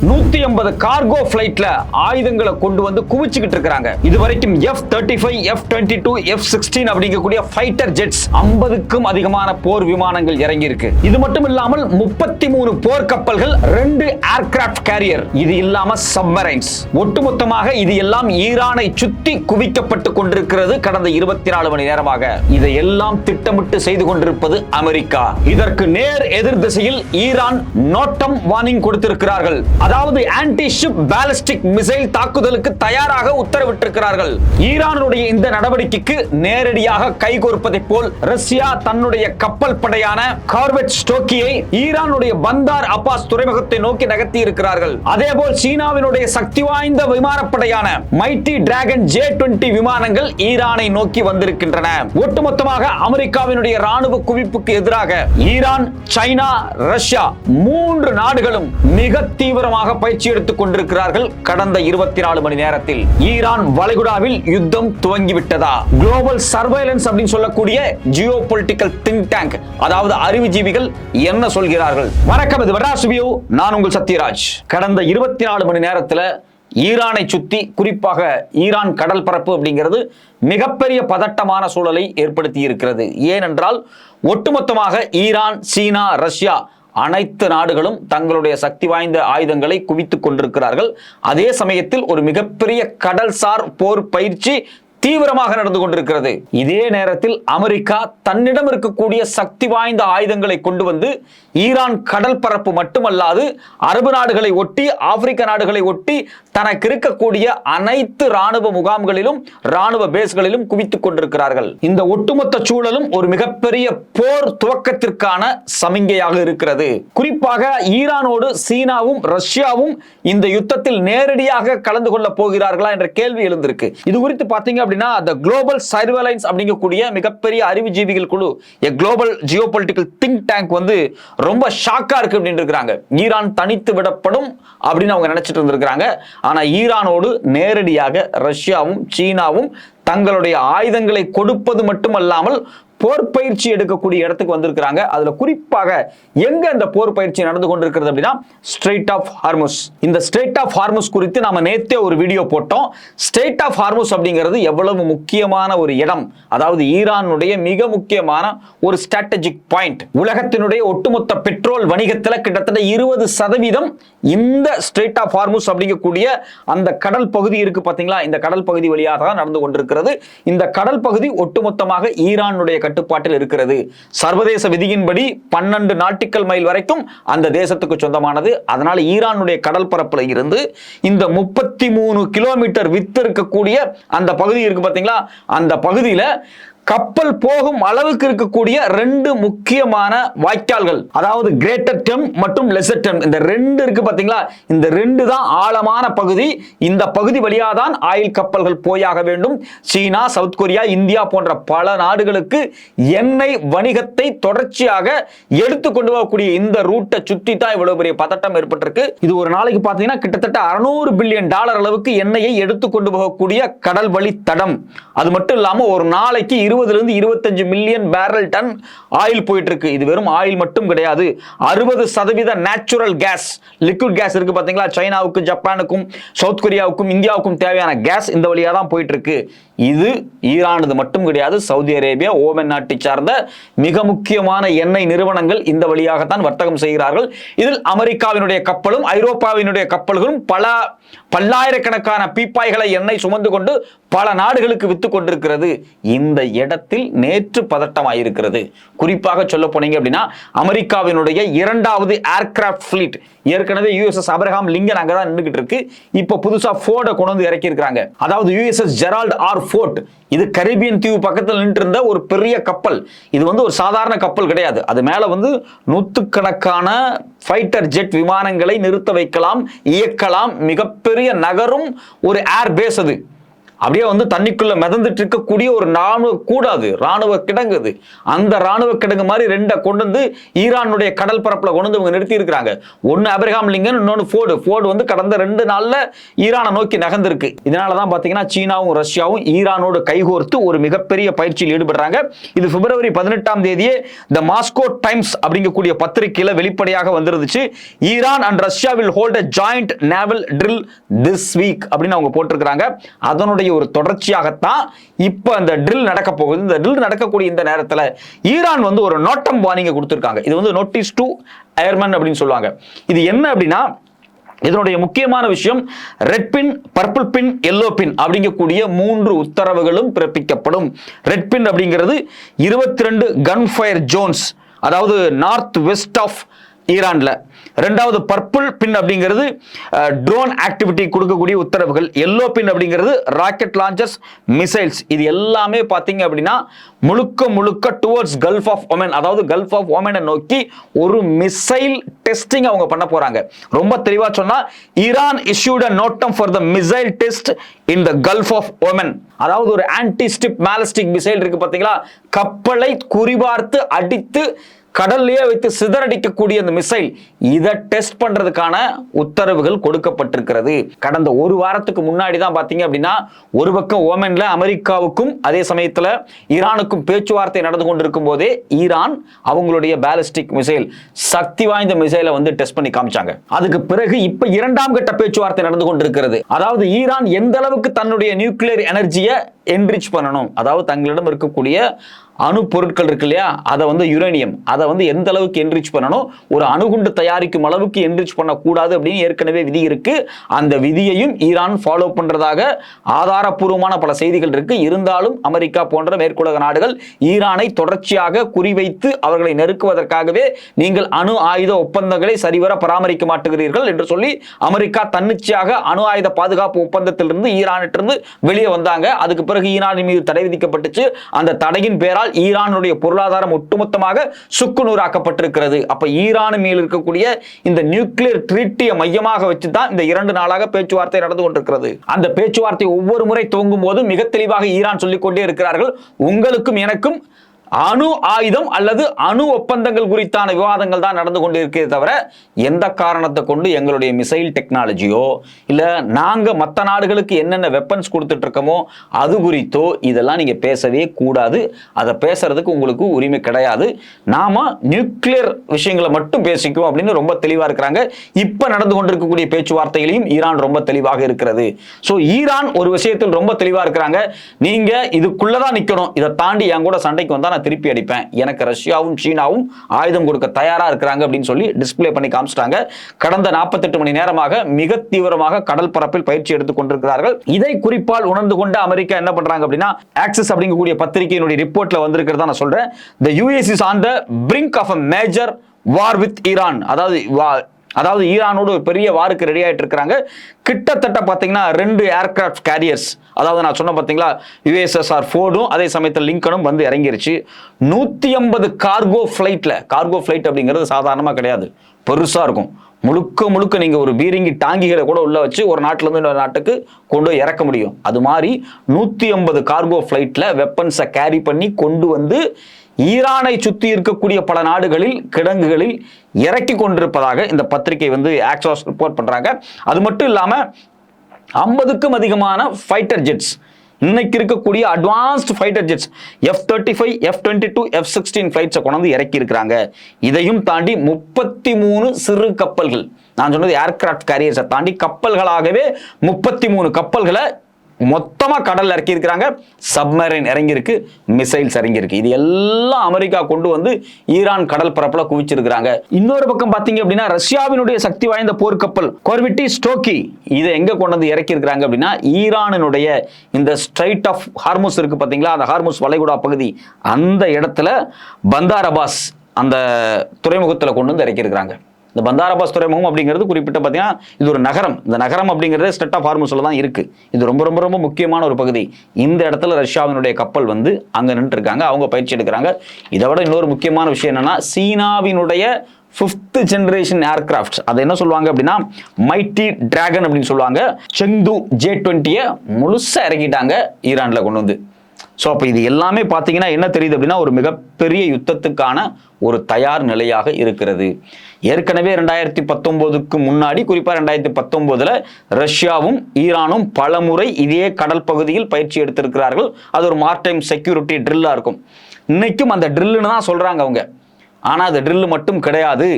நூத்தி ஐம்பது கார்கோ பிளைட்ல ஆயுதங்களை கொண்டு வந்து குவிச்சுக்கிட்டு இருக்காங்க இது வரைக்கும் F thirty five F twenty two F sixteen அப்படிங்கக்கூடிய ஃபைட்டர் ஜெட்ஸ் ஐம்பதுக்கும் அதிகமான போர் விமானங்கள் இறங்கி இருக்கு இது மட்டும் இல்லாமல் முப்பத்தி மூணு போர் கப்பல்கள் ரெண்டு ஏர்கிராப்ட் கேரியர் இது இல்லாம சப்மரைன்ஸ் ஒட்டுமொத்தமாக இது எல்லாம் ஈரானை சுத்தி குவிக்கப்பட்டு கொண்டிருக்கிறது கடந்த இருபத்தி நாலு மணி நேரமாக. இதை எல்லாம் திட்டமிட்டு செய்து கொண்டிருப்பது அமெரிக்கா. இதற்கு நேர் எதிர் திசையில் ஈரான் நோட்டம் வார்னிங் கொடுத்திருக்கிறார்கள். அதாவது ஆன்டி ஷிப் பாலிஸ்டிக் மிசைல் தாக்குதலுக்கு தயாராக உத்தரவிட்டிருக்கிறார்கள். ஈரானுடைய இந்த நடவடிக்கைக்கு நேரடியாக கைகோர்ப்பதை போல் ரஷ்யா தன்னுடைய கப்பல் படையான கார்வெட் ஸ்டோக்கியை ஈரானுடைய பந்தார் அப்பாஸ் துறைமுகத்தை நோக்கி நகர்த்தி இருக்கிறார்கள். அதே போல் சீனாவினுடைய சக்தி வாய்ந்த விமானப்படையான மைட்டி டிராகன் ஜே டுவெண்டி விமானங்கள் ஈரானை நோக்கி வந்திருக்கின்றன. ஒட்டுமொத்தமாக அமெரிக்காவினுடைய ராணுவ குவிப்புக்கு எதிராக ஈரான் சைனா ரஷ்யா மூன்று நாடுகளும் மிக தீவிரமாக பயிற்சி எடுத்துக் கொண்டிருக்கிறார்கள். கடந்த இருபத்தி நாலு மணி நேரத்தில் ஈரான் வளைகுடாவில் யுத்தம் துவங்கிவிட்டதா? குளோபல் சர்வைலன்ஸ் அப்படின்னு சொல்லக்கூடிய ஜியோ பொலிட்டிக்கல் திங்க் டேங்க் அதாவது அறிவுஜீவிகள் என்ன சொல்கிறார்கள்? வணக்கம் இது வடாசுவியோ நான் உங்கள் சத்யராஜ். கடந்த இருபத்தி நாலு மணி நேரத்தில் ஈரானை சுத்தி குறிப்பாக ஈரான் கடல் பரப்பு அப்படிங்கிறது மிகப்பெரிய பதட்டமான சூழலை ஏற்படுத்தி இருக்கிறது. ஏனென்றால் ஒட்டுமொத்தமாக ஈரான் சீனா ரஷ்யா அனைத்து நாடுகளும் தங்களுடைய சக்தி வாய்ந்த ஆயுதங்களை குவித்துக் கொண்டிருக்கிறார்கள். அதே சமயத்தில் ஒரு மிகப்பெரிய கடல்சார் போர் பயிற்சி தீவிரமாக நடந்து கொண்டிருக்கிறது. இதே நேரத்தில் அமெரிக்கா தன்னிடம் இருக்கக்கூடிய சக்தி வாய்ந்த ஆயுதங்களை கொண்டு வந்து ஈரான் கடல் பரப்பு மட்டுமல்லாது அரபு நாடுகளை ஒட்டி ஆப்பிரிக்க நாடுகளை ஒட்டி தனக்கு இருக்கக்கூடிய அனைத்து ராணுவ முகாம்களிலும் ராணுவ பேஸ்களிலும் குவித்துக் கொண்டிருக்கிறார்கள். இந்த ஒட்டுமொத்த சூழலும் ஒரு மிகப்பெரிய போர் துவக்கத்திற்கான சமிகையாக இருக்கிறது. குறிப்பாக ஈரானோடு சீனாவும் ரஷ்யாவும் இந்த யுத்தத்தில் நேரடியாக கலந்து கொள்ள போகிறார்களா என்ற கேள்வி எழுந்திருக்கு. இது குறித்து பார்த்தீங்க அப்படின்னா அப்படின்னா அந்த குளோபல் சர்வேலைன்ஸ் அப்படிங்கக்கூடிய மிகப்பெரிய அறிவுஜீவிகள் குழு a global geopolitical think tank வந்து ரொம்ப ஷாக்கா இருக்கு அப்படின்னு இருக்கிறாங்க. ஈரான் தனித்து விடப்படும் அப்படின்னு அவங்க நினைச்சிட்டு இருந்திருக்கிறாங்க. ஆனா ஈரானோடு நேரடியாக ரஷ்யாவும் சீனாவும் தங்களுடைய ஆயுதங்களை கொடுப்பது மட்டுமல்லாமல் போர் பயிற்சி எடுக்கக்கூடிய இடத்துக்கு வந்திருக்கிறாங்க. அதுல குறிப்பாக எங்க இந்த போர் பயிற்சி நடந்து கொண்டிருக்கிறது அப்படின்னா ஸ்ட்ரெயிட் ஆஃப் ஹார்முஸ் இந்த ஸ்ட்ரெயிட் ஆஃப் ஹார்முஸ் குறித்து நாம நேத்தே ஒரு வீடியோ போட்டோம். ஸ்ட்ரெயிட் ஆஃப் ஹார்முஸ் அப்படிங்கிறது எவ்வளவு முக்கியமான ஒரு இடம். அதாவது ஈரானுடைய மிக முக்கியமான ஒரு ஸ்ட்ராட்டஜிக் பாயிண்ட் உலகத்தினுடைய ஒட்டுமொத்த பெட்ரோல் வணிகத்தில் கிட்டத்தட்ட இருபது சதவீதம் இந்த ஸ்ட்ரெயிட் ஆஃப் ஹார்முஸ் அப்படிங்கக்கூடிய அந்த கடல் பகுதி இருக்கு பார்த்தீங்களா இந்த கடல் பகுதி வழியாக தான் நடந்து கொண்டிருக்கிறது. இந்த கடல் பகுதி ஒட்டுமொத்தமாக ஈரானுடைய கட்டுப்பாட்டில் இருக்கிறது. சர்வதேச விதியின்படி பன்னெண்டு நாட்டிக்கல் மைல் வரைக்கும் அந்த தேசத்துக்கு சொந்தமானது. அதனால ஈரானுடைய கடல் பரப்பில் இருந்து இந்த முப்பத்தி மூணு கிலோமீட்டர் வித்து இருக்கக்கூடிய அந்த பகுதி இருக்கு பார்த்தீங்களா அந்த பகுதியில் கப்பல் போகும் அளவுக்கு இருக்கக்கூடிய ரெண்டு முக்கியமான வாய்க்கால்கள். அதாவது கிரேட்டர் டெம் மற்றும் லெசர் டெம் இந்த ரெண்டு இருக்கு பாத்தீங்களா? இந்த ரெண்டு தான் ஆழமான பகுதி. இந்த பகுதி வழியாக தான் ஆயில் கப்பல்கள் போயாக வேண்டும். சீனா சவுத் கொரியா இந்தியா போன்ற பல நாடுகளுக்கு எண்ணெய் வணிகத்தை தொடர்ச்சியாக எடுத்து கொண்டு போகக்கூடிய இந்த ரூட்டை சுற்றி தான் இவ்வளவு பெரிய பதட்டம் ஏற்பட்டிருக்கு. இது ஒரு நாளைக்கு பார்த்தீங்கன்னா கிட்டத்தட்ட அறுநூறு பில்லியன் டாலர் அளவுக்கு எண்ணெயை எடுத்து கொண்டு போகக்கூடிய கடல் வழி தடம் அது மட்டும் இல்லாமல் ஒரு நாளைக்கு இரு இருபதுலேருந்து இருபத்தஞ்சு மில்லியன் பேரல் டன் ஆயில் போயிட்டுருக்கு. இது வெறும் ஆயில் மட்டும் கிடையாது. அறுபது சதவீத நேச்சுரல் கேஸ் லிக்விட் கேஸ் இருக்குது பார்த்தீங்களா சைனாவுக்கு ஜப்பானுக்கும் சவுத் கொரியாவுக்கும் இந்தியாவுக்கும் தேவையான கேஸ் இந்த வழியாக தான் போயிட்டுருக்கு. இது ஈரானது மட்டும் கிடையாது. சவுதி அரேபியா ஓமன் நாட்டை சார்ந்த மிக முக்கியமான எண்ணெய் நிறுவனங்கள் இந்த வழியாகத்தான் வர்த்தகம் செய்கிறார்கள். இதில் அமெரிக்காவினுடைய கப்பலும் ஐரோப்பாவினுடைய கப்பல்களும் பல பல்லாயிரக்கணக்கான பீப்பாய்களை எண்ணெய் சுமந்து கொண்டு பல நாடுகளுக்கு வித்து கொண்டிருக்கிறது. இந்த இடத்தில் நேற்று பதட்டமாயிருக்கிறது. குறிப்பாக சொல்ல போனீங்க அப்படின்னா அமெரிக்காவினுடைய இரண்டாவது ஏர்கிராஃப்ட் ஃபிளீட் ஏற்கனவே யூஎஸ்எஸ் அப்ரஹாம் லிங்கன் அங்கதான் நின்றுகிட்டு இருக்கு. இப்போ புதுசா ஃபோர்டை கொண்டு வந்து இறக்கி இருக்கிறாங்க அதாவது யூஎஸ்எஸ் ஜெரால்ட் ஆர் ஃபோர்ட் இது கரீபியன் தீவு பக்கத்தில் நின்று இருந்த ஒரு பெரிய கப்பல். இது வந்து ஒரு சாதாரண கப்பல் கிடையாது. அது மேல வந்து நூத்துக்கணக்கான ஃபைட்டர் ஜெட் விமானங்களை நிறுத்த வைக்கலாம் இயக்கலாம் மிகப்பெரிய நகரும் ஒரு ஏர் பேஸ் அது. அப்படியே வந்து தண்ணிக்குள்ள மிதந்துட்டு இருக்கக்கூடிய ஒரு ராணுவ கூடாது ராணுவ கிடங்கு அது. அந்த ராணுவ கிடங்கு மாதிரி ரெண்டை கொண்டு வந்து ஈரானுடைய கடல் பரப்புல கொண்டு வந்து இவங்க நிறுத்தி இருக்கிறாங்க ஒன்னு அபிரகாம் லிங்கன் இன்னொன்று ஃபோர்டு. ஃபோர்டு வந்து கடந்த ரெண்டு நாள்ல ஈரானை நோக்கி நகர்ந்திருக்கு. இதனால தான் பார்த்தீங்கன்னா சீனாவும் ரஷ்யாவும் ஈரானோடு கைகோர்த்து ஒரு மிகப்பெரிய பயிற்சியில் ஈடுபடுறாங்க. இது பிப்ரவரி பதினெட்டாம் தேதியே த மாஸ்கோ டைம்ஸ் அப்படிங்கக்கூடிய பத்திரிகையில வெளிப்படையாக வந்திருந்துச்சு. Iran and Russia will hold a joint naval drill this week அப்படின்னு அவங்க போட்டிருக்கிறாங்க. அதனுடைய ஒரு தொடர்ச்சியாகத்தான் இப்போ அந்த ட்ரில் நடக்க போகுது. இந்த ட்ரில் நடக்கக்கூடிய இந்த நேரத்தில் ஈரான் வந்து ஒரு நோட்டம் வார்னிங்கை கொடுத்துருக்காங்க. இது வந்து நோட்டீஸ் டு அயர்மன் அப்படின்னு சொல்லுவாங்க. இது என்ன அப்படின்னா இதனுடைய முக்கியமான விஷயம் red pin purple pin yellow pin அப்படிங்கக்கூடிய மூன்று உத்தரவுகளும் பிறப்பிக்கப்படும். ரெட் பின் அப்படிங்கிறது இருபத்தி ரெண்டு கன் ஃபயர் ஜோன்ஸ் அதாவது நார்த் வெஸ்ட் ஆஃப் ஈரான்ல. ரெண்டாவது பர்பிள் பின் அப்படிங்கிறது ட்ரோன் ஆக்டிவிட்டி கொடுக்கக்கூடிய உத்தரவுகள். எல்லோ பின் அப்படிங்கிறது ராக்கெட் லான்ச்சர்ஸ் மிசைல்ஸ் இது எல்லாமே பார்த்தீங்க அப்படின்னா முழுக்க முழுக்க டுவர்ட்ஸ் கல்ஃப் ஆஃப் ஒமன் அதாவது கல்ஃப் ஆஃப் ஒமனை நோக்கி ஒரு மிசைல் டெஸ்டிங் அவங்க பண்ண போறாங்க. ரொம்ப தெளிவாக சொன்னா Iran issued a NOTAM for the missile test in the Gulf of Oman அதாவது ஒரு ஆன்டி ஸ்டிப் மேலஸ்டிக் மிசைல் இருக்கு பார்த்தீங்களா? கப்பலை குறிபார்த்து அடித்து கடல்லையே வைத்து சிதறடிக்கக்கூடிய அந்த மிசைல் இதை டெஸ்ட் பண்றதுக்கான உத்தரவுகள் கொடுக்கப்பட்டிருக்கிறது. கடந்த ஒரு வாரத்துக்கு முன்னாடி தான் பார்த்தீங்க அப்படின்னா ஒரு பக்கம் ஓமன்ல அமெரிக்காவுக்கும் அதே சமயத்தில் ஈரானுக்கும் பேச்சுவார்த்தை நடந்து கொண்டிருக்கும் போதே ஈரான் அவங்களுடைய பேலிஸ்டிக் மிசைல் சக்தி வாய்ந்த மிசைலை வந்து டெஸ்ட் பண்ணி காமிச்சாங்க. அதுக்கு பிறகு இப்ப இரண்டாம் கட்ட பேச்சுவார்த்தை நடந்து கொண்டிருக்கிறது. அதாவது ஈரான் எந்த அளவுக்கு தன்னுடைய நியூக்ளியர் எனர்ஜியை என்ரிச் பண்ணணும் அதாவது தங்களிடம் இருக்கக்கூடிய அணு பொருட்கள் இருக்கு இல்லையா? அதை வந்து யுரேனியம். அதை வந்து எந்த அளவுக்கு என்ரிச் பண்ணணும் ஒரு அணுகுண்டு தயாரிக்கும் அளவுக்கு என்ரிச் பண்ணக்கூடாது அப்படின்னு ஏற்கனவே விதி இருக்கு. அந்த விதியையும் ஈரான் ஃபாலோ பண்றதாக ஆதாரப்பூர்வமான பல செய்திகள் இருக்கு. இருந்தாலும் அமெரிக்கா போன்ற மேற்குலக நாடுகள் ஈரானை தொடர்ச்சியாக குறிவைத்து அவர்களை நெருக்குவதற்காகவே நீங்கள் அணு ஆயுத ஒப்பந்தங்களை சரிவர பராமரிக்க மாட்டுகிறீர்கள் என்று சொல்லி அமெரிக்கா தன்னிச்சையாக அணு ஆயுத பாதுகாப்பு ஒப்பந்தத்திலிருந்து ஈரானிட்டிருந்து வெளியே வந்தாங்க. அதுக்கு பிறகு ஈரானின் மீது தடை விதிக்கப்பட்டுச்சு. அந்த தடையின் பேரால் ஈரானுடைய பொருளாதாரம் ஒட்டுமொத்தமாக சுக்குநூறாக்கப்பட்டிருக்கிறது. அப்ப ஈரான் மேல் இருக்கக்கூடிய இந்த நியூக்ளியர் ட்ரீட்டியை மையமாக வச்சு தான் இந்த இரண்டு நாளாக பேச்சுவார்த்தை நடந்து கொண்டிருக்கிறது. அந்த பேச்சுவார்த்தை ஒவ்வொரு முறை துவங்கும் போது மிக தெளிவாக ஈரான் சொல்லிக் கொண்டே இருக்கிறார்கள். உங்களுக்கும் எனக்கும் அணு ஆயுதம் அல்லது அணு ஒப்பந்தங்கள் குறித்தான விவாதங்கள் தான் நடந்து கொண்டு இருக்கிறதே தவிர எந்த காரணத்தை கொண்டு எங்களுடைய மிசைல் டெக்னாலஜியோ இல்ல நாங்க மற்ற நாடுகளுக்கு என்னென்ன வெப்பன்ஸ் கொடுத்துட்டு இருக்கோமோ அது குறித்தோ இதெல்லாம் நீங்க பேசவே கூடாது. அதை பேசுறதுக்கு உங்களுக்கு உரிமை கிடையாது. நாம நியூக்ளியர் விஷயங்களை மட்டும் பேசிக்குவோம் அப்படின்னு ரொம்ப தெளிவா இருக்கிறாங்க. இப்ப நடந்து கொண்டிருக்கக்கூடிய பேச்சுவார்த்தைகளையும் ஈரான் ரொம்ப தெளிவாக இருக்கிறது. ஸோ ஈரான் ஒரு விஷயத்தில் ரொம்ப தெளிவா இருக்கிறாங்க. நீங்க இதுக்குள்ளதான் நிக்கணும். இதை தாண்டி என் கூட சண்டைக்கு வந்தால் நான் திருப்பி அடிப்பேன். எனக்கு ரஷ்யாவும் சீனாவும் ஆயுதம் கொடுக்க தயாரா இருக்கிறாங்க அப்படின்னு சொல்லி டிஸ்பிளே பண்ணி காமிச்சிட்டாங்க. கடந்த 48 மணி நேரமாக மிக தீவிரமாக கடல் பரப்பில் பயிற்சி எடுத்துக் கொண்டிருக்கிறார்கள். இதை குறிப்பால் உணர்ந்து கொண்டு அமெரிக்கா என்ன பண்றாங்க அப்படின்னா ஆக்சஸ் அப்படிங்கக்கூடிய பத்திரிகையினுடைய ரிப்போர்ட்ல வந்திருக்கிறதா நான் சொல்றேன். The US is on the brink of a major war with Iran அதாவது அதாவது ஈரானோடு பெரிய வாருக்கு ரெடி ஆகிட்டு இருக்கிறாங்க. கிட்டத்தட்ட பார்த்தீங்கன்னா ரெண்டு ஏர்கிராஃப்ட் கேரியர்ஸ் அதாவது நான் சொன்ன பார்த்தீங்களா யுஎஸ்எஸ்ஆர் ஃபோர்டும் அதே சமயத்தில் லிங்கனும் வந்து இறங்கிருச்சு. நூற்றி ஐம்பது கார்கோ ஃப்ளைட்டில் கார்கோ ஃப்ளைட் அப்படிங்கிறது சாதாரணமாக கிடையாது. பெருசாக இருக்கும். முழுக்க முழுக்க நீங்கள் ஒரு பீரிங்கி டாங்கிகளை கூட உள்ளே வச்சு ஒரு நாட்டிலேருந்து இன்னொரு நாட்டுக்கு கொண்டு இறக்க முடியும். அது மாதிரி நூற்றி ஐம்பது கார்கோ ஃப்ளைட்டில் வெப்பன்ஸை கேரி பண்ணி கொண்டு வந்து ஈரானை சுற்றி இருக்கக்கூடிய பல நாடுகளில் கிடங்குகளில் இறக்கி கொண்டிருப்பதாக இந்த பத்திரிகை வந்து ஆக்சோஸ் ரிப்போர்ட் பண்ணுறாங்க அது மட்டும் இல்லாமல் ஐம்பதுக்கும் அதிகமான ஃபைட்டர் ஜெட்ஸ் இன்னைக்கு இருக்கக்கூடிய advanced fighter jets F thirty five F twenty two F sixteen ஃபிளைட்ஸை கொண்டாந்து இறக்கி இருக்கிறாங்க இதையும் தாண்டி முப்பத்தி மூணு சிறு கப்பல்கள் நான் சொன்னது ஏர்கிராஃப்ட் கேரியர்ஸை தாண்டி கப்பல்களாகவே முப்பத்தி மூணு கப்பல்களை மொத்தமாக கடலில் இறக்கியிருக்கிறாங்க. சப்மரைன் இறங்கியிருக்கு மிசைல்ஸ் இறங்கியிருக்கு. இது எல்லாம் அமெரிக்கா கொண்டு வந்து ஈரான் கடல் பரப்பில் குவிச்சிருக்கிறாங்க. இன்னொரு பக்கம் பார்த்தீங்க அப்படின்னா ரஷ்யாவினுடைய சக்தி வாய்ந்த போர்க்கப்பல் கொர்விட்டி ஸ்டோக்கி இதை எங்கே கொண்டு வந்து இறக்கியிருக்கிறாங்க அப்படின்னா ஈரானினுடைய இந்த ஸ்ட்ரைட் ஆஃப் ஹார்மோஸ் இருக்குது பார்த்தீங்களா அந்த ஹார்மோஸ் வளைகுடா பகுதி அந்த இடத்துல பந்தார் அபாஸ் அந்த துறைமுகத்தில் கொண்டு வந்து இறக்கியிருக்கிறாங்க. இந்த பந்தாரபாஸ் துறைமுகம் அப்படிங்கிறது குறிப்பிட்ட பார்த்தீங்கன்னா இது ஒரு நகரம். இந்த நகரம் அப்படிங்கிறது ஸ்டெட் ஆஃப் ஹார்முஸ்ல தான் இருக்குது இது ரொம்ப ரொம்ப ரொம்ப முக்கியமான ஒரு பகுதி. இந்த இடத்துல ரஷ்யாவினுடைய கப்பல் வந்து அங்கே நின்றுருக்காங்க அவங்க பயிற்சி எடுக்கிறாங்க. இதை விட இன்னொரு முக்கியமான விஷயம் என்னென்னா சீனாவினுடைய ஃபிஃப்த் ஜென்ரேஷன் ஏர்கிராஃப்ட் அதை என்ன சொல்லுவாங்க அப்படின்னா மைட்டி டிராகன் அப்படின்னு சொல்லுவாங்க. செங்து ஜே டுவெண்ட்டியை முழுசாக இறக்கிட்டாங்க ஈரானில் கொண்டு வந்து. ஸோ அப்போ இது எல்லாமே பார்த்தீங்கன்னா என்ன தெரியுது அப்படின்னா ஒரு மிகப்பெரிய யுத்தத்துக்கான ஒரு தயார் நிலையாக இருக்கிறது. ஏற்கனவே ரெண்டாயிரத்தி பத்தொம்போதுக்கு முன்னாடி குறிப்பாக ரெண்டாயிரத்தி பத்தொம்போதில் ரஷ்யாவும் ஈரானும் பலமுறை இதே கடல் பகுதியில் பயிற்சி எடுத்திருக்கிறார்கள். அது ஒரு மார்ட் டைம் செக்யூரிட்டி ட்ரில்லாக இருக்கும். இன்னைக்கும் அந்த ட்ரில்லுன்னு தான் சொல்கிறாங்க அவங்க. ஆனால் அது ட்ரில்லு மட்டும் கிடையாது.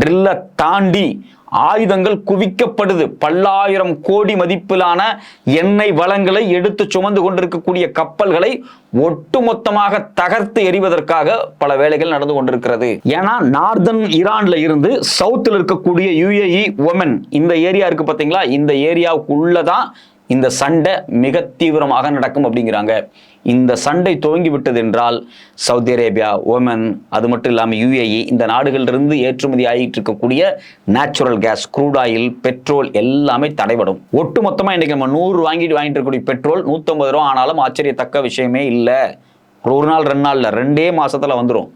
ட்ரில்லை தாண்டி ஆயுதங்கள் குவிக்கப்படுது. பல்லாயிரம் கோடி மதிப்பிலான எண்ணெய் வளங்களை எடுத்து சுமந்து கொண்டிருக்கக்கூடிய கப்பல்களை ஒட்டுமொத்தமாக தகர்த்து எறிவதற்காக பல வேலைகள் நடந்து கொண்டிருக்கிறது. ஏன்னா நார்தன் ஈரான்ல இருந்து சவுத்தில் இருக்கக்கூடிய யுஏஇ உமன் இந்த ஏரியா இருக்கு பார்த்தீங்களா இந்த ஏரியாவுக்குள்ளதான் இந்த சண்டை மிக தீவிரமாக நடக்கும் அப்படிங்கிறாங்க. இந்த சண்டை துவங்கி விட்டது என்றால் சவுதி அரேபியா ஓமன் அது மட்டும் இல்லாமல் யுஏஇ இந்த நாடுகளிலிருந்து ஏற்றுமதி ஆகிட்டு இருக்கக்கூடிய natural gas crude oil petrol எல்லாமே தடைபடும். ஒட்டு மொத்தமாக இன்றைக்கி நம்ம நூறு வாங்கிட்டு வாங்கிட்டு இருக்கக்கூடிய பெட்ரோல் நூற்றம்பது ரூபா ஆனாலும் ஆச்சரியத்தக்க விஷயமே இல்லை. ஒரு நாள் ரெண்டு நாளில் ரெண்டே மாதத்தில் வந்துடும்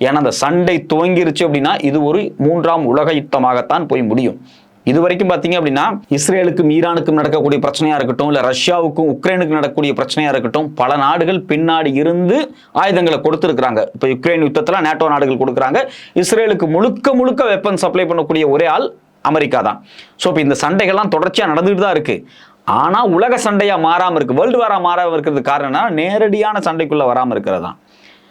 ஏன்னா அந்த சண்டை துவங்கிருச்சு அப்படின்னா இது ஒரு மூன்றாம் உலக யுத்தமாகத்தான் போய் முடியும். இது வரைக்கும் பார்த்தீங்க அப்படின்னா இஸ்ரேலுக்கும் ஈரானுக்கும் நடக்கக்கூடிய பிரச்சனையா இருக்கட்டும் இல்லை ரஷ்யாவுக்கும் உக்ரைனுக்கு நடக்கக்கூடிய பிரச்சனையா இருக்கட்டும் பல நாடுகள் பின்னாடி இருந்து ஆயுதங்களை கொடுத்துருக்குறாங்க. இப்போ யுக்ரைன் யுத்தத்தில் நேட்டோ நாடுகள் கொடுக்குறாங்க. இஸ்ரேலுக்கு முழுக்க முழுக்க வெப்பன் சப்ளை பண்ணக்கூடிய ஒரே ஆள் அமெரிக்கா தான். ஸோ இப்போ இந்த சண்டைகள்லாம் தொடர்ச்சியாக நடந்துகிட்டு தான் இருக்குது ஆனால் உலக சண்டையாக மாறாமல் இருக்குது வேர்ல்டு வாராக மாறாமல் இருக்கிறது காரணம்னா நேரடியான சண்டைக்குள்ளே வராமல் இருக்கிறது தான்.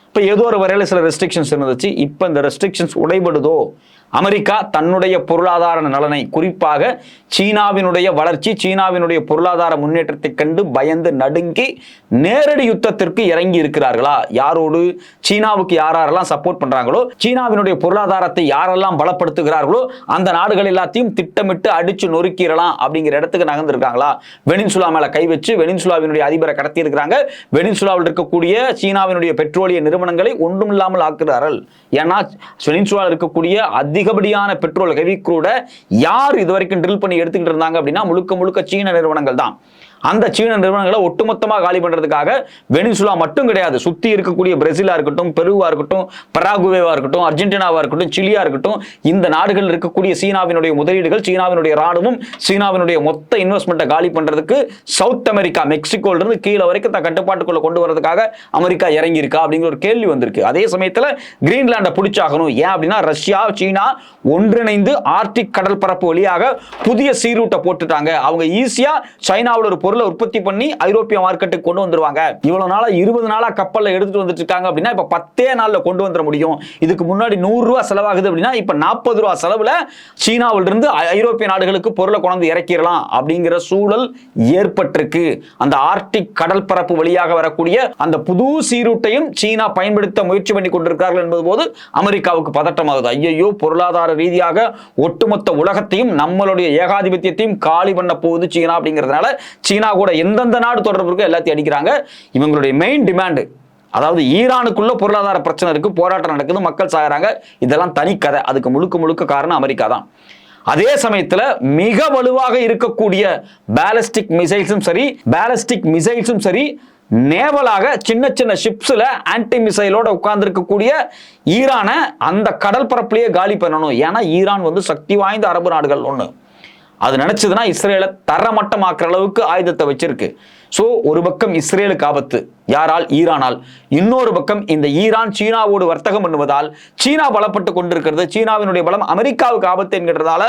இப்போ ஏதோ ஒரு வரையில் சில ரெஸ்ட்ரிக்ஷன்ஸ் இருந்துச்சு. இப்போ இந்த ரெஸ்ட்ரிக்ஷன்ஸ் உடைபடுதோ? அமெரிக்கா தன்னுடைய பொருளாதார நலனை குறிப்பாக சீனாவினுடைய வளர்ச்சி சீனாவினுடைய பொருளாதார முன்னேற்றத்தை கண்டு பயந்து நடுங்கி நேரடி யுத்தத்திற்கு இறங்கி இருக்கிறார்களா? யாரோடு? சீனாவுக்கு யாரெல்லாம் சப்போர்ட் பண்றாங்களோ? சீனாவினுடைய பொருளாதாரத்தை யாரெல்லாம் பலப்படுத்துகிறார்களோ? அந்த நாடுகள் எல்லாத்தையும் திட்டமிட்டு அடிச்சு நொறுக்கிடலாம் அப்படிங்கிற இடத்துக்கு நகர்ந்திருக்காங்களா? வெனின்சுலா மேல கை வச்சு வெனின்சுலாவினுடைய அதிபரை கடத்தி இருக்கிறாங்க வெனின்சுலாவில் இருக்கக்கூடிய சீனாவினுடைய பெட்ரோலிய நிறுவனங்களை ஒன்றும் இல்லாமல் ஆக்குகிறார்கள். ஏன்னா வெனின்சுலாவில் இருக்கக்கூடிய அதிக அதிகப்படியான பெட்ரோல் ஹெவி குரூட யார் இது வரைக்கும் ட்ரில் பண்ணி எடுத்துக்கிட்டு இருந்தாங்க அப்படின்னா முழுக்க முழுக்க சீன நிறுவனங்கள் தான். அந்த சீன நிறுவனங்களை ஒட்டுமொத்தமாக காலி பண்றதுக்காக வெனிசுலா மட்டும் கிடையாது. சுத்தி இருக்கக்கூடிய பிரேசிலா இருக்கட்டும் பெருவா இருக்கட்டும் பராகுவேவா இருக்கட்டும் அர்ஜென்டினாவா இருக்கட்டும் சிலியா இருக்கட்டும் இந்த நாடுகள் இருக்கக்கூடிய சீனாவினுடைய முதலீடுகள் சீனாவினுடைய ராணுவம் சீனாவினுடைய மொத்த இன்வெஸ்ட்மெண்ட்டை காலி பண்றதுக்கு சவுத் அமெரிக்கா மெக்சிகோல இருந்து கீழே வரைக்கும் தன் கட்டுப்பாட்டுக்குள்ள கொண்டு வரதுக்காக அமெரிக்கா இறங்கி இருக்கா அப்படிங்கிற ஒரு கேள்வி வந்திருக்கு. அதே சமயத்துல கிரீன்லாண்டை பிடிச்சாகணும். ஏன் அப்படின்னா ரஷ்யா சீனா ஒன்றிணைந்து ஆர்டிக் கடல் பரப்பு வழியாக புதிய சீரூட்டை போட்டுட்டாங்க. அவங்க ஈஸியா சைனாவில் ஒரு பொருள் பொருளை உற்பத்தி பண்ணி ஐரோப்பிய மார்க்கெட்டுக்கு கொண்டு வந்துருவாங்க. இவ்வளவு நாளா இருபது நாளா கப்பல்ல எடுத்துட்டு வந்துட்டு இருக்காங்க அப்படின்னா இப்ப பத்தே நாள்ல கொண்டு வந்துட முடியும். இதுக்கு முன்னாடி நூறு ரூபாய் செலவாகுது அப்படின்னா இப்ப நாற்பது ரூபாய் செலவுல சீனாவில இருந்து ஐரோப்பிய நாடுகளுக்கு பொருளை கொண்டு இறக்கிடலாம் அப்படிங்கிற சூழல் ஏற்பட்டிருக்கு. அந்த ஆர்டிக் கடல் பரப்பு வழியாக வரக்கூடிய அந்த புது சீரூட்டையும் சீனா பயன்படுத்த முயற்சி பண்ணி கொண்டிருக்கிறார்கள் என்பது போது அமெரிக்காவுக்கு பதட்டமாகுது. ஐயையோ பொருளாதார ரீதியாக ஒட்டுமொத்த உலகத்தையும் நம்மளுடைய ஏகாதிபத்தியத்தையும் காலி பண்ண போகுது சீனா அப்படிங்கிறதுனால சீனா கூட எந்தெந்த நாடு தொடர்பு இருக்கோ எல்லாத்தையும் அடிக்கிறாங்க. இவங்களுடைய மெயின் டிமாண்டு அதாவது ஈரானுக்குள்ள பொருளாதார பிரச்சனை இருக்கு போராட்டம் நடக்குது மக்கள் சாகிறாங்க. இதெல்லாம் தனி கதை. அதுக்கு முழுக்க முழுக்க காரணம் அமெரிக்கா தான். அதே சமயத்துல மிக வலுவாக இருக்கக்கூடிய பேலஸ்டிக் மிசைல்ஸும் சரி பேலஸ்டிக் மிசைல்ஸும் சரி நேவலாக சின்ன சின்ன ஷிப்ஸில் ஆன்டி மிசைலோட உட்கார்ந்து இருக்கக்கூடிய ஈரானை அந்த கடல் பரப்புலேயே காலி பண்ணணும். ஏன்னா ஈரான் வந்து சக்தி வாய்ந்த அரபு நாடுகள் ஒன்று அது நினச்சதுன்னா இஸ்ரேலை தரமட்டமாக்குற அளவுக்கு ஆயுதத்தை வச்சிருக்கு. ஸோ ஒரு பக்கம் இஸ்ரேலுக்கு ஆபத்து யாரால்? ஈரானால். இன்னொரு பக்கம் இந்த ஈரான் சீனாவோடு வர்த்தகம் பண்ணுவதால் சீனா பலப்பட்டு கொண்டிருக்கிறது. சீனாவினுடைய பலம் அமெரிக்காவுக்கு ஆபத்து என்கிறதால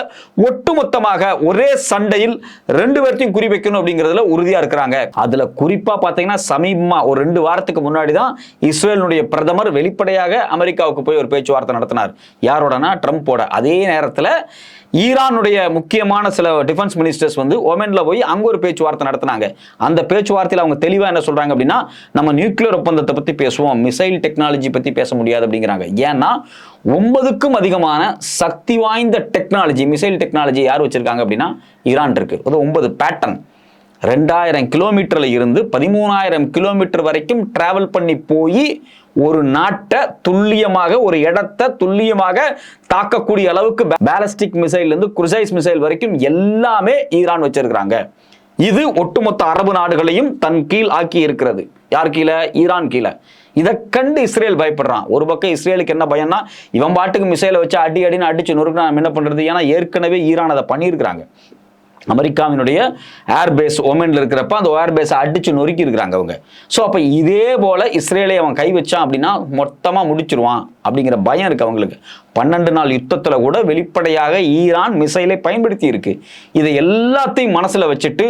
ஒட்டுமொத்தமாக ஒரே சண்டையில் ரெண்டு பேர்த்தையும் குறி வைக்கணும் அப்படிங்கிறதுல உறுதியாக இருக்கிறாங்க. அதில் குறிப்பாக பார்த்தீங்கன்னா சமீபமாக ஒரு ரெண்டு வாரத்துக்கு முன்னாடி தான் இஸ்ரேலினுடைய பிரதமர் வெளிப்படையாக அமெரிக்காவுக்கு போய் ஒரு பேச்சுவார்த்தை நடத்தினார். யாரோடனா? ட்ரம்ப்போட. அதே நேரத்தில் ஈரானுடைய முக்கியமான சில டிஃபென்ஸ் மினிஸ்டர்ஸ் வந்து ஒமன்ல போய் அங்கே ஒரு பேச்சுவார்த்தை நடத்தினாங்க. அந்த பேச்சுவார்த்தையில் அவங்க தெளிவாக என்ன சொல்கிறாங்க அப்படின்னா நம்ம நியூக்ளியர் ஒப்பந்தத்தை பற்றி பேசுவோம் மிசைல் டெக்னாலஜி பற்றி பேச முடியாது அப்படிங்கிறாங்க. ஏன்னா ஒன்பதுக்கும் அதிகமான சக்தி வாய்ந்த டெக்னாலஜி மிசைல் டெக்னாலஜி யார் வச்சுருக்காங்க அப்படின்னா ஈரான் இருக்கு. அது ஒன்பது பேட்டர்ன் ரெண்டாயிரம் கிலோமீட்டரில் இருந்து பதிமூணாயிரம் கிலோமீட்டர் வரைக்கும் ட்ராவல் பண்ணி போய் ஒரு நாட்டை துல்லியமாக ஒரு இடத்தை துல்லியமாக தாக்கக்கூடிய அளவுக்கு பேலஸ்டிக் மிசைல் இருந்து குருசைஸ் மிசைல் வரைக்கும் எல்லாமே ஈரான் வச்சிருக்கிறாங்க. இது ஒட்டுமொத்த அரபு நாடுகளையும் தன் கீழ் ஆக்கி இருக்கிறது. யார் கீழே? ஈரான் கீழே. இதை கண்டு இஸ்ரேல் பயப்படுறான். ஒரு பக்கம் இஸ்ரேலுக்கு என்ன பயம்னா இவன் பாட்டுக்கு மிசைலை வச்சு அடி அடின்னு அடிச்சு நொறுக்கு நம்ம என்ன பண்ணுறது ஏன்னா ஏற்கனவே ஈரான் அதை பண்ணியிருக்கிறாங்க. அமெரிக்காவினுடைய ஏர்பேஸ் ஒமன்ல இருக்கிறப்ப அந்த ஏர்பேஸை அடிச்சு நொறுக்கி இருக்கிறாங்க அவங்க. ஸோ அப்போ இதே போல இஸ்ரேலை அவன் கை வச்சான் அப்படின்னா மொத்தமாக முடிச்சிருவான் அப்படிங்கிற பயம் இருக்கு அவங்களுக்கு. பன்னெண்டு நாள் யுத்தத்தில் கூட வெளிப்படையாக ஈரான் மிசைலை பயன்படுத்தி இருக்கு. இதை எல்லாத்தையும் மனசில் வச்சுட்டு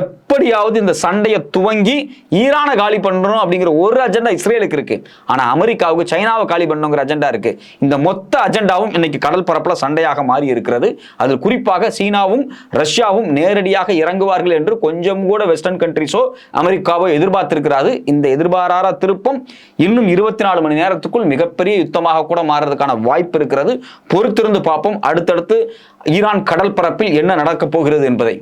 எப்படியாவது இந்த சண்டையை துவங்கி ஈரானை காலி பண்ணணும் அப்படிங்கிற ஒரு அஜெண்டா இஸ்ரேலுக்கு இருக்கு. ஆனால் அமெரிக்காவுக்கு சைனாவை காலி பண்ணணுங்கிற அஜெண்டா இருக்கு. இந்த மொத்த அஜெண்டாவும் இன்னைக்கு கடல் பரப்பில் சண்டையாக மாறி இருக்கிறது. அதில் குறிப்பாக சீனாவும் ரஷ்யாவும் நேரடியாக இறங்குவார்கள் என்று கொஞ்சம் கூட வெஸ்டர்ன் கண்ட்ரிஸோ அமெரிக்காவோ எதிர்பார்த்திருக்கிறாது. இந்த எதிர்பாராத திருப்பம் இன்னும் இருபத்தி நாலு மணி நேரத்துக்குள் மிகப்பெரிய யுத்தமாக கூட மாறுறதுக்கான வாய்ப்பு இருக்கிறது. பொறுத்திருந்து பார்ப்போம். அடுத்தடுத்து ஈரான் கடல் பரப்பில் என்ன நடக்கப் போகிறது என்பதை.